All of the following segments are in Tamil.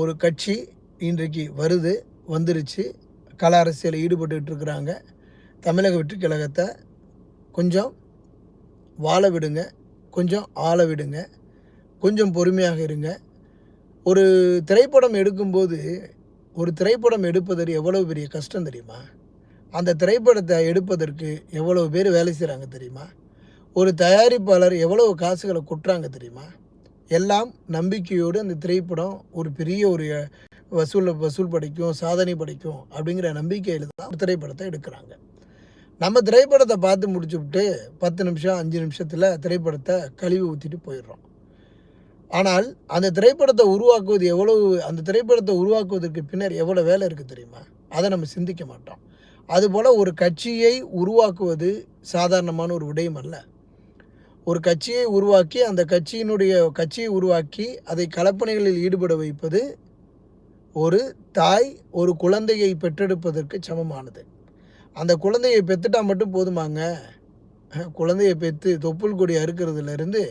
ஒரு கட்சி இன்றைக்கு வருது வந்துருச்சு. கல அரசியலில் ஈடுபட்டுக்கிட்டு இருக்கிறாங்க தமிழக வெற்றி கழகத்தை கொஞ்சம் வாழ விடுங்க கொஞ்சம் ஆள விடுங்க கொஞ்சம் பொறுமையாக இருங்க. ஒரு திரைப்படம் எடுக்கும்போது ஒரு திரைப்படம் எடுப்பதற்கு எவ்வளோ பெரிய கஷ்டம் தெரியுமா? அந்த திரைப்படத்தை எடுப்பதற்கு எவ்வளோ பேர் வேலை செய்கிறாங்க தெரியுமா? ஒரு தயாரிப்பாளர் எவ்வளவு காசுகளை கொட்டுறாங்க தெரியுமா? எல்லாம் நம்பிக்கையோடு அந்த திரைப்படம் ஒரு பெரிய ஒரு வசூல் வசூல் படைக்கும் சாதனை படைக்கும் அப்படிங்கிற நம்பிக்கையில் தான் திரைப்படத்தை எடுக்கிறாங்க. நம்ம திரைப்படத்தை பார்த்து முடிச்சுவிட்டு பத்து நிமிஷம் அஞ்சு நிமிஷத்தில் திரைப்படத்தை கழுவி ஊற்றிட்டு போயிடுறோம். ஆனால் அந்த திரைப்படத்தை உருவாக்குவது எவ்வளவு அந்த திரைப்படத்தை உருவாக்குவதற்கு பின்னர் எவ்வளோ வேலை இருக்குது தெரியுமா? அதை நம்ம சிந்திக்க மாட்டோம். அதுபோல் ஒரு கட்சியை உருவாக்குவது சாதாரணமான ஒரு விடயம் அல்ல. ஒரு கட்சியை உருவாக்கி அந்த கட்சியினுடைய கட்சியை உருவாக்கி அதை கலப்பணிகளில் ஈடுபட வைப்பது ஒரு தாய் ஒரு குழந்தையை பெற்றெடுப்பதற்கு சமமானது. அந்த குழந்தையை பெற்றுட்டா மட்டும் போதுமாங்க? குழந்தையை பெற்று தொப்புள் கொடி அறுக்கிறதுலேருந்து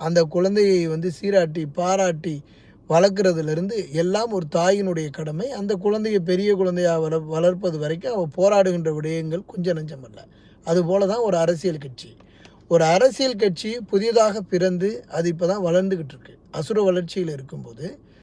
அந்த குழந்தையை வந்து சீராட்டி பாராட்டி வளர்க்குறதுலேருந்து எல்லாம் ஒரு தாயினுடைய கடமை. அந்த குழந்தையை பெரிய குழந்தையாக வள வளர்ப்பது வரைக்கும் அவள் போராடுகின்ற விடயங்கள் கொஞ்சம் நஞ்சமல்ல அதுபோல தான் ஒரு அரசியல் கட்சி. ஒரு அரசியல் கட்சி புதிதாக பிறந்து அது இப்போ தான் வளர்ந்துக்கிட்டு இருக்கு. அசுர வளர்ச்சியில் இருக்கும்போது